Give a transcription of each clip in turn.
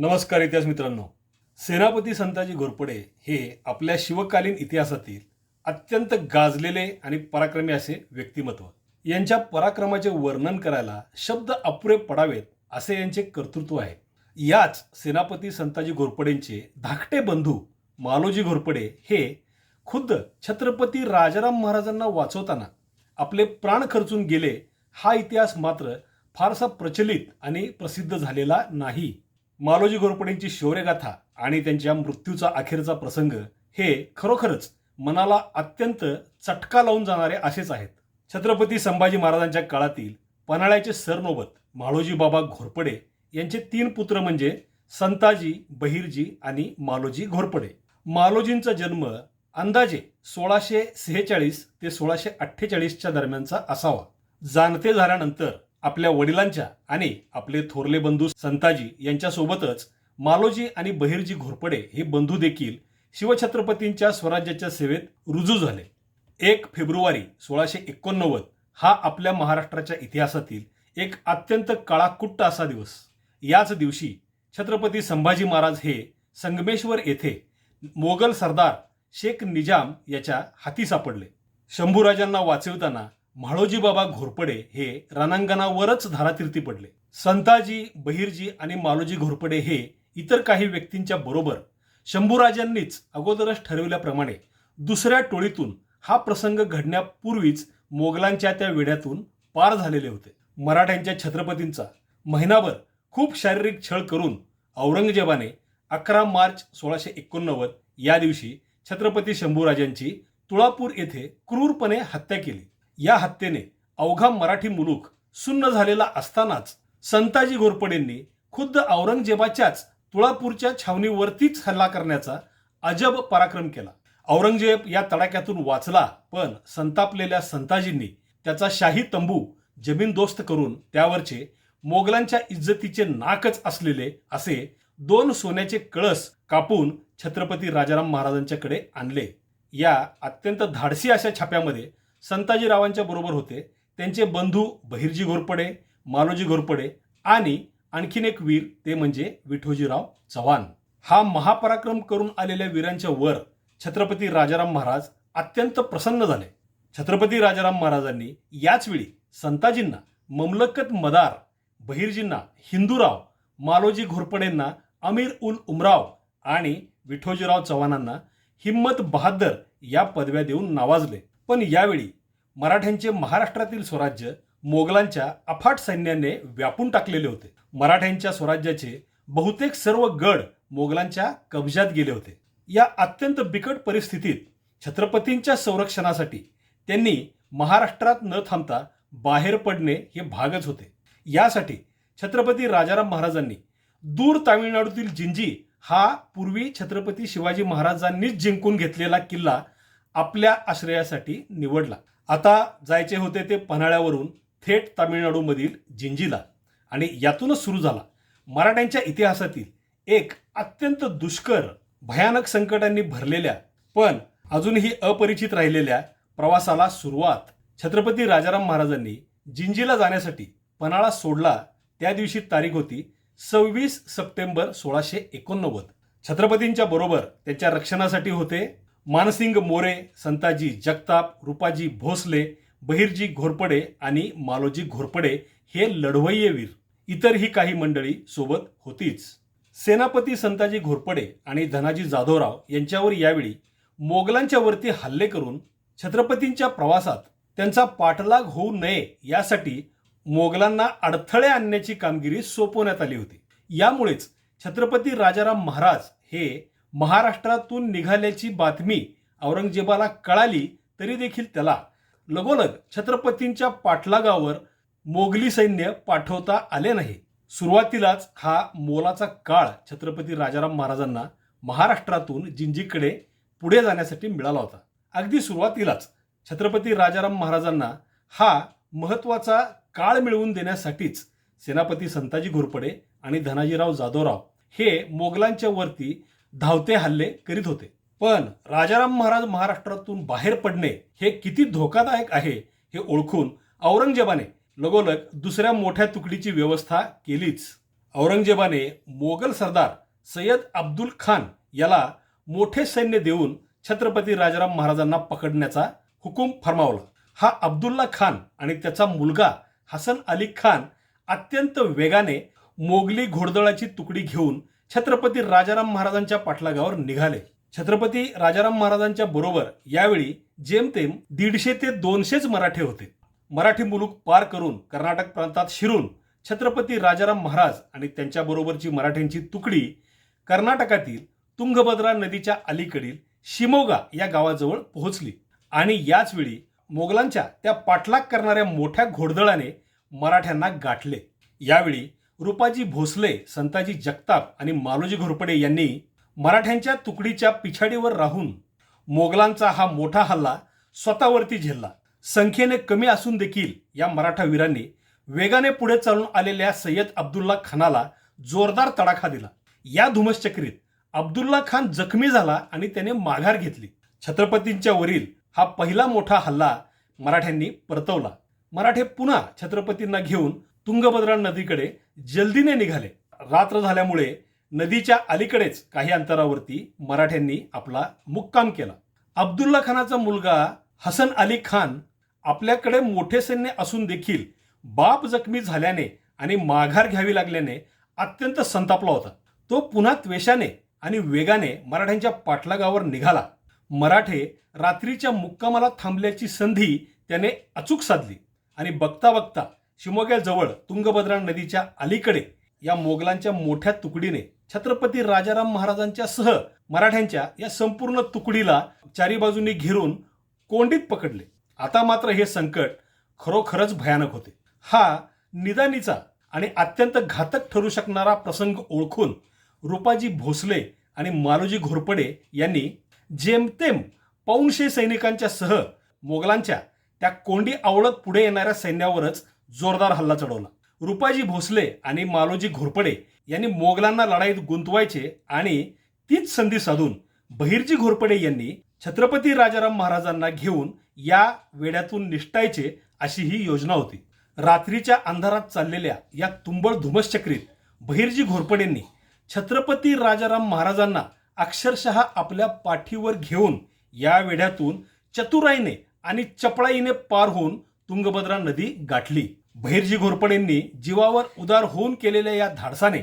नमस्कार इतिहास मित्रांनो. सेनापती संताजी घोरपडे हे आपल्या शिवकालीन इतिहासातील अत्यंत गाजलेले आणि पराक्रमी असे व्यक्तिमत्व. यांच्या पराक्रमाचे वर्णन करायला शब्द अपुरे पडावेत असे यांचे कर्तृत्व आहे. याच सेनापती संताजी घोरपडेंचे धाकटे बंधू मालोजी घोरपडे हे खुद्द छत्रपती राजाराम महाराजांना वाचवताना आपले प्राण खर्चून गेले हा इतिहास मात्र फारसा प्रचलित आणि प्रसिद्ध झालेला नाही. मालोजी घोरपडेंची शौर्यगाथा आणि त्यांच्या मृत्यूचा अखेरचा प्रसंग हे खरोखरच मनाला अत्यंत चटका लावून जाणारे असेच आहेत. छत्रपती संभाजी महाराजांच्या काळातील पन्हाळ्याचे सरनोबत मालोजी बाबा घोरपडे यांचे तीन पुत्र म्हणजे संताजी बहिरजी आणि मालोजी घोरपडे. मालोजींचा जन्म अंदाजे सोळाशे सेहेचाळीस ते सोळाशे अठ्ठेचाळीसच्या दरम्यानचा असावा. जाणते झाल्यानंतर आपल्या वडिलांच्या आणि आपले थोरले बंधू संताजी यांच्यासोबतच मालोजी आणि बहिरजी घोरपडे हे बंधू देखील शिवछत्रपतींच्या स्वराज्याच्या सेवेत रुजू झाले. एक फेब्रुवारी सोळाशे एकोणनव्वद हा आपल्या महाराष्ट्राच्या इतिहासातील एक अत्यंत काळाकुट्ट असा दिवस. याच दिवशी छत्रपती संभाजी महाराज हे संगमेश्वर येथे मोगल सरदार शेख निजाम याच्या हाती सापडले. शंभूराजांना वाचवताना म्हाळोजी बाबा घोरपडे हे रणांगणावरच धारातीर्थी पडले. संताजी बहिरजी आणि मालोजी घोरपडे हे इतर काही व्यक्तींच्या बरोबर शंभूराजांनीच अगोदरच ठरविल्याप्रमाणे दुसऱ्या टोळीतून हा प्रसंग घडण्यापूर्वीच मोगलांच्या त्या वेड्यातून पार झालेले होते. मराठ्यांच्या छत्रपतींचा महिनाभर खूप शारीरिक छळ करून औरंगजेबाने अकरा मार्च सोळाशे एकोणनव्वद या दिवशी छत्रपती शंभूराजांची तुळापूर येथे क्रूरपणे हत्या केली. या हत्येने अवघा मराठी मुलूक सुन्न झालेला असतानाच संताजी घोरपडेंनी खुद्द औरंगजेबाच्याच तुळापूरच्या छावणीवरतीच हल्ला करण्याचा अजब पराक्रम केला. औरंगजेब या तडाख्यातून वाचला पण संतापलेल्या संताजींनी त्याचा शाही तंबू जमीनदोस्त करून त्यावरचे मोगलांच्या इज्जतीचे नाकच असलेले असे दोन सोन्याचे कळस कापून छत्रपती राजाराम महाराजांच्याकडे आणले. या अत्यंत धाडसी अशा छाप्यामध्ये संताजीरावांच्या बरोबर होते. त्यांचे बंधू बहिरजी घोरपडे मालोजी घोरपडे आणि आणखीन एक वीर ते म्हणजे विठोजीराव चव्हाण. हा महापराक्रम करून आलेल्या वीरांच्या वर छत्रपती राजाराम महाराज अत्यंत प्रसन्न झाले. छत्रपती राजाराम महाराजांनी याचवेळी संताजींना ममलकत मदार बहिरजींना हिंदूराव मालोजी घोरपडेंना अमीर उल उमराव आणि विठोजीराव चव्हाणांना हिम्मत बहादर या पदव्या देऊन नावाजले. पण यावेळी मराठ्यांचे महाराष्ट्रातील स्वराज्य मोगलांच्या अफाट सैन्याने व्यापून टाकलेले होते. मराठ्यांच्या स्वराज्याचे बहुतेक सर्व गड मोगलांच्या कब्जात गेले होते. या अत्यंत बिकट परिस्थितीत छत्रपतींच्या संरक्षणासाठी त्यांनी महाराष्ट्रात न थांबता बाहेर पडणे हे भागच होते. यासाठी छत्रपती राजाराम महाराजांनी दूर तामिळनाडूतील जिंजी हा पूर्वी छत्रपती शिवाजी महाराजांनीच जिंकून घेतलेला किल्ला आपल्या आश्रयासाठी निवडला. आता जायचे होते ते पन्हाळ्यावरून थेट तामिळनाडूमधील जिंजीला आणि यातूनच सुरू झाला. मराठ्यांच्या इतिहासातील एक अत्यंत दुष्कर भयानक संकटांनी भरलेल्या पण अजूनही अपरिचित राहिलेल्या प्रवासाला सुरुवात छत्रपती राजाराम महाराजांनी जिंजीला जाण्यासाठी पन्हाळा सोडला. त्या दिवशी तारीख होती सव्वीस सप्टेंबर सोळाशे एकोणनव्वद. छत्रपतींच्या बरोबर त्यांच्या रक्षणासाठी होते मानसिंग मोरे संताजी जगताप रुपाजी भोसले बहिरजी घोरपडे आणि मालोजी घोरपडे हे लढवय्यवीर इतरही काही मंडळी सोबत होतीच. सेनापती संताजी घोरपडे आणि धनाजी जाधवराव यांच्यावर यावेळी मोगलांच्या वरती हल्ले करून छत्रपतींच्या प्रवासात त्यांचा पाठलाग होऊ नये यासाठी मोगलांना अडथळे आणण्याची कामगिरी सोपवण्यात आली होती. यामुळेच छत्रपती राजाराम महाराज हे महाराष्ट्रातून निघाल्याची बातमी औरंगजेबाला कळाली तरी देखील त्याला. लगोलग छत्रपतींच्या पाठलागावर मोगली सैन्य पाठवता आले नाही. सुरुवातीलाच हा मोलाचा काळ छत्रपती राजाराम महाराजांना महाराष्ट्रातून जिंजीकडे पुढे जाण्यासाठी मिळाला होता. अगदी सुरुवातीलाच छत्रपती राजाराम महाराजांना हा महत्त्वाचा काळ मिळवून देण्यासाठीच सेनापती संताजी घोरपडे आणि धनाजीराव जाधवराव हे मोगलांच्या वरती धावते हल्ले करीत होते. पण राजाराम महाराज महाराष्ट्रातून बाहेर पडणे हे किती धोकादायक आहे हे ओळखून औरंगजेबाने लगोलग दुसऱ्या मोठ्या तुकडीची व्यवस्था केलीच. औरंगजेबाने मोगल सरदार सय्यद अब्दुल खान याला मोठे सैन्य देऊन छत्रपती राजाराम महाराजांना पकडण्याचा हुकूम फरमावला. हा अब्दुल्ला खान आणि त्याचा मुलगा हसन अली खान अत्यंत वेगाने मोगली घोडदळाची तुकडी घेऊन छत्रपती राजाराम महाराजांच्या पाठलागावर निघाले. छत्रपती राजाराम महाराजांच्या बरोबर यावेळी जेमतेम दीडशे ते दोनशेच मराठे होते. मराठी मुलूक पार करून कर्नाटक प्रांतात शिरून छत्रपती राजाराम महाराज आणि त्यांच्याबरोबरची मराठ्यांची तुकडी कर्नाटकातील तुंगभद्रा नदीच्या अलीकडील शिमोगा या गावाजवळ पोहोचली. आणि याच वेळी मोगलांच्या त्या पाठलाग करणाऱ्या मोठ्या घोडदळाने मराठ्यांना गाठले. यावेळी रुपाजी भोसले संताजी जगताप आणि मालोजी घोरपडे यांनी मराठ्यांच्या तुकडीच्या पिछाडीवर राहून मोगलांचा हा मोठा हल्ला स्वतःवरती झेलला. संख्येने कमी असून देखील या मराठा वीरांनी वेगाने पुढे चालून आलेल्या सय्यद अब्दुल्ला खानाला जोरदार तडाखा दिला. या धुमश्चक्रीत अब्दुल्ला खान जखमी झाला आणि त्याने माघार घेतली. छत्रपतींच्या वरील हा पहिला मोठा हल्ला मराठ्यांनी परतवला. मराठे पुन्हा छत्रपतींना घेऊन तुंगभद्रा नदीकडे जल्दीने निघाले. रात्र झाल्यामुळे नदीच्या अलीकडेच काही अंतरावरती मराठ्यांनी आपला मुक्काम केला. अब्दुल्ला खानाचा मुलगा हसन अली खान आपल्याकडे मोठे सैन्य असून देखील बाप जखमी झाल्याने आणि माघार घ्यावी लागल्याने अत्यंत संतापला होता. तो पुन्हा त्वेषाने आणि वेगाने मराठ्यांच्या पाठलागावर निघाला. मराठे रात्रीच्या मुक्कामाला थांबल्याची संधी त्याने अचूक साधली आणि बघता बघता शिमोग्याजवळ तुंगभद्रा नदीच्या अलीकडे या मोगलांच्या मोठ्या तुकडीने छत्रपती राजाराम महाराजांच्या सह मराठ्यांच्या या संपूर्ण तुकडीला चारी बाजूनी घेरून कोंडीत पकडले. आता मात्र हे संकट खरोखरच भयानक होते. हा निदानीचा आणि अत्यंत घातक ठरू शकणारा प्रसंग ओळखून रुपाजी भोसले आणि मालोजी घोरपडे यांनी जेमतेम पौनशे सैनिकांच्या सह मोगलांच्या त्या कोंडी आवळत पुढे येणाऱ्या सैन्यावरच जोरदार हल्ला चढवला. रुपाजी भोसले आणि मालोजी घोरपडे यांनी मोगलांना लढाईत गुंतवायचे आणि तीच संधी साधून बहिर्जी घोरपडे यांनी छत्रपती राजाराम महाराजांना घेऊन या वेड्यातून निष्ठायचे अशी ही योजना होती. रात्रीच्या अंधारात चाललेल्या या तुंबळ धुमश्चक्रीत बहिर्जी घोरपडेंनी छत्रपती राजाराम महाराजांना अक्षरशः आपल्या पाठीवर घेऊन या वेढ्यातून चतुराईने आणि चपळाईने पार होऊन तुंगभद्रा नदी गाठली. बहिर्जी घोरपडेंनी जीवावर उदार होऊन केलेल्या या धाडसाने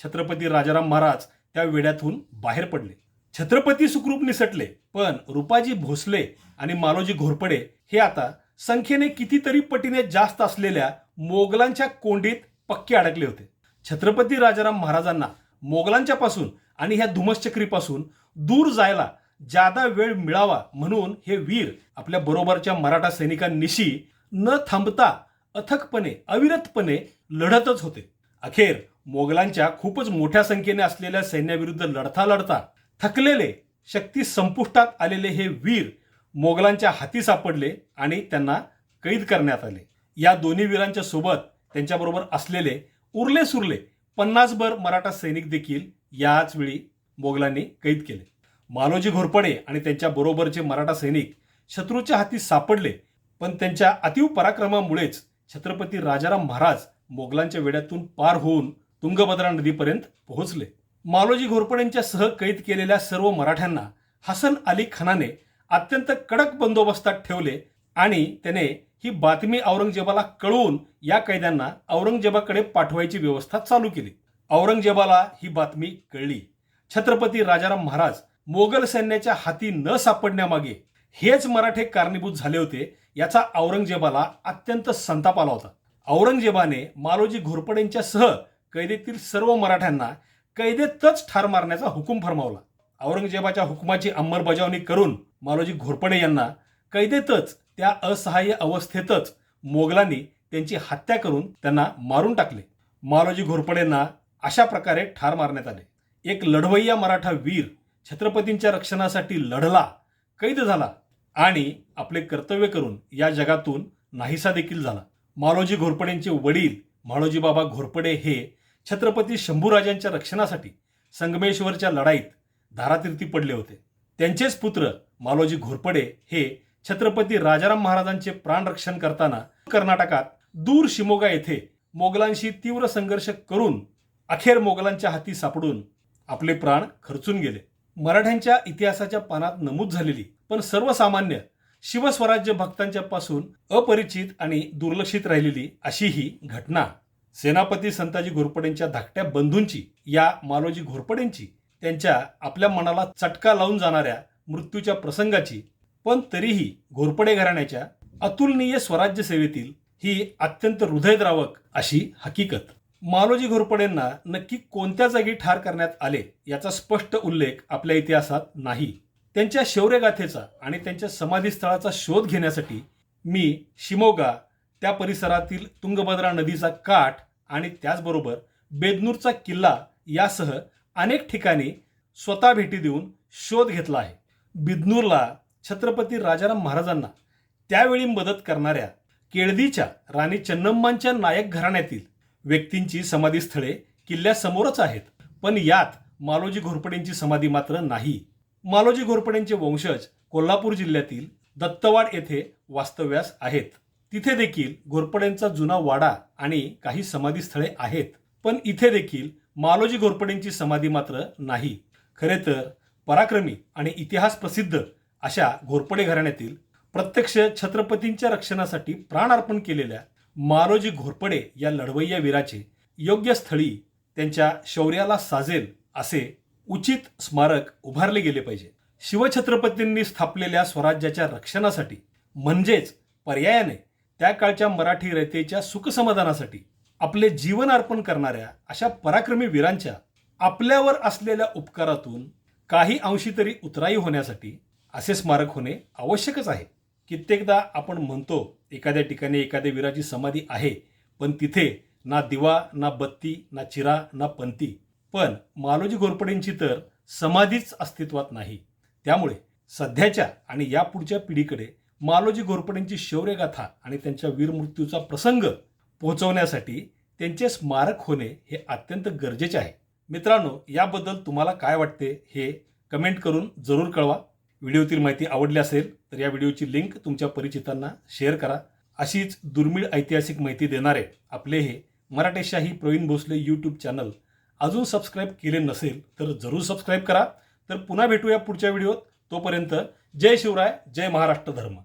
छत्रपती राजाराम महाराज त्या वेड्यातून बाहेर पडले. छत्रपती सुखरूप निसटले पण रुपाजी भोसले आणि मालोजी घोरपडे हे आता संख्येने कितीतरी पटीने जास्त असलेल्या मोगलांच्या कोंडीत पक्के अडकले होते. छत्रपती राजाराम महाराजांना मोगलांच्या पासून आणि ह्या धुमश्चक्रीपासून दूर जायला जादा वेळ मिळावा म्हणून हे वीर आपल्या बरोबरच्या मराठा सैनिकांनिशी न थांबता अथकपणे अविरतपणे लढतच होते. अखेर मोगलांच्या खूपच मोठ्या संख्येने असलेल्या सैन्याविरुद्ध लढता लढता थकलेले शक्ती संपुष्टात आलेले हे वीर मोगलांच्या हाती सापडले आणि त्यांना कैद करण्यात आले. या दोन्ही वीरांच्या सोबत त्यांच्याबरोबर असलेले उरले सुरले पन्नासभर मराठा सैनिक देखील याच वेळी मोगलांनी कैद केले. मालोजी घोरपडे आणि त्यांच्या बरोबरचे मराठा सैनिक शत्रूच्या हाती सापडले पण त्यांच्या अतिव पराक्रमामुळेच छत्रपती राजाराम महाराज मोगलांच्या वेड्यातून पार होऊन तुंगभद्रा नदीपर्यंत पोहोचले. मालोजी घोरपडेंच्या सह कैद केलेल्या सर्व मराठ्यांना हसन अली खानाने अत्यंत कडक बंदोबस्तात ठेवले आणि त्याने ही बातमी औरंगजेबाला कळवून या कैद्यांना औरंगजेबाकडे पाठवायची व्यवस्था चालू केली. औरंगजेबाला ही बातमी कळली. छत्रपती राजाराम महाराज मोगल सैन्याच्या हाती न सापडण्यामागे हेच मराठे कारणीभूत झाले होते याचा औरंगजेबाला अत्यंत संताप आला होता. औरंगजेबाने मालोजी घोरपडेंच्या सह कैदेतील सर्व मराठ्यांना कैदेतच ठार मारण्याचा हुकूम फरमावला. औरंगजेबाच्या हुकुमाची अंमलबजावणी करून मालोजी घोरपडे यांना कैदेतच त्या असहाय्य अवस्थेतच मोगलांनी त्यांची हत्या करून त्यांना मारून टाकले. मालोजी घोरपडेंना अशा प्रकारे ठार मारण्यात आले. एक लढवय्या मराठा वीर छत्रपतींच्या रक्षणासाठी लढला कैद झाला आणि आपले कर्तव्य करून या जगातून नाहीसा देखील झाला. मालोजी घोरपडेंचे वडील मालोजी बाबा घोरपडे हे छत्रपती शंभूराजांच्या रक्षणासाठी संगमेश्वरच्या लढाईत धारातीर्थी पडले होते. त्यांचेच पुत्र मालोजी घोरपडे हे छत्रपती राजाराम महाराजांचे प्राणरक्षण करताना कर्नाटकात दूर शिमोगा येथे मोगलांशी तीव्र संघर्ष करून अखेर मोगलांच्या हाती सापडून आपले प्राण खर्चून गेले. मराठ्यांच्या इतिहासाच्या पानात नमूद झालेली पण सर्वसामान्य शिवस्वराज्य भक्तांच्या पासून अपरिचित आणि दुर्लक्षित राहिलेली अशी ही घटना. सेनापती संताजी घोरपडेंच्या धाकट्या बंधूंची या मालोजी घोरपडेंची त्यांच्या आपल्या मनाला चटका लावून जाणाऱ्या मृत्यूच्या प्रसंगाची पण तरीही घोरपडे घराण्याच्या अतुलनीय स्वराज्य सेवेतील ही अत्यंत हृदयद्रावक अशी हकीकत. मालोजी घोरपडेंना नक्की कोणत्या जागी ठार करण्यात आले याचा स्पष्ट उल्लेख आपल्या इतिहासात नाही. त्यांच्या शौर्यगाथेचा आणि त्यांच्या समाधीस्थळाचा शोध घेण्यासाठी मी शिमोगा त्या परिसरातील तुंगभद्रा नदीचा काठ आणि त्याचबरोबर बेदनूरचा किल्ला यासह अनेक ठिकाणी स्वतः भेटी देऊन शोध घेतला आहे. बिदनूरला छत्रपती राजाराम महाराजांना त्यावेळी मदत करणाऱ्या केळदीच्या राणी चन्नम्मांच्या नायक घराण्यातील व्यक्तींची समाधीस्थळे किल्ल्यासमोरच आहेत. पण यात मालोजी घोरपडेंची समाधी मात्र नाही. मालोजी घोरपडेंचे वंशज कोल्हापूर जिल्ह्यातील दत्तवाड येथे वास्तव्यास आहेत. तिथे देखील घोरपडेंचा जुना वाडा आणि काही समाधी स्थळे आहेत. पण इथे देखील मालोजी घोरपडेंची समाधी मात्र नाही. खरे तर पराक्रमी आणि इतिहास प्रसिद्ध अशा घोरपडे घराण्यातील प्रत्यक्ष छत्रपतींच्या रक्षणासाठी प्राण अर्पण केलेल्या मालोजी घोरपडे या लढवय्या वीराचे योग्य स्थळी त्यांच्या शौर्याला साजेल असे उचित स्मारक उभारले गेले पाहिजे. शिवछत्रपतींनी स्थापलेल्या स्वराज्याच्या रक्षणासाठी म्हणजेच पर्यायाने त्या काळच्या मराठी रयतेच्या सुखसमाधानासाठी आपले जीवन अर्पण करणाऱ्या अशा पराक्रमी वीरांच्या आपल्यावर असलेल्या उपकारातून काही अंशी तरी उतराई होण्यासाठी असे स्मारक होणे आवश्यकच आहे. कित्येकदा आपण म्हणतो एखाद्या ठिकाणी एखाद्या वीराची समाधी आहे पण तिथे ना दिवा ना बत्ती ना चिरा ना पंती पण मालोजी घोरपडेंची तर समाधीच अस्तित्वात नाही. त्यामुळे सध्याच्या आणि यापुढच्या पिढीकडे मालोजी घोरपडेंची शौर्यगाथा आणि त्यांच्या वीरमृत्यूचा प्रसंग पोहोचवण्यासाठी त्यांचे स्मारक होणे हे अत्यंत गरजेचे आहे. मित्रांनो याबद्दल तुम्हाला काय वाटते हे कमेंट करून जरूर कळवा. व्हिडिओतील माहिती आवडली असेल तर या व्हिडिओची लिंक तुमच्या परिचितांना शेअर करा. अशीच दुर्मिळ ऐतिहासिक माहिती देणारे आपले हे मराठेशाही प्रवीण भोसले यूट्यूब चॅनल अजून सबस्क्राईब केले नसेल तर जरूर सबस्क्राईब करा. तर पुन्हा भेटूया पुढच्या व्हिडिओत तोपर्यंत जय शिवराय जय महाराष्ट्र धर्म.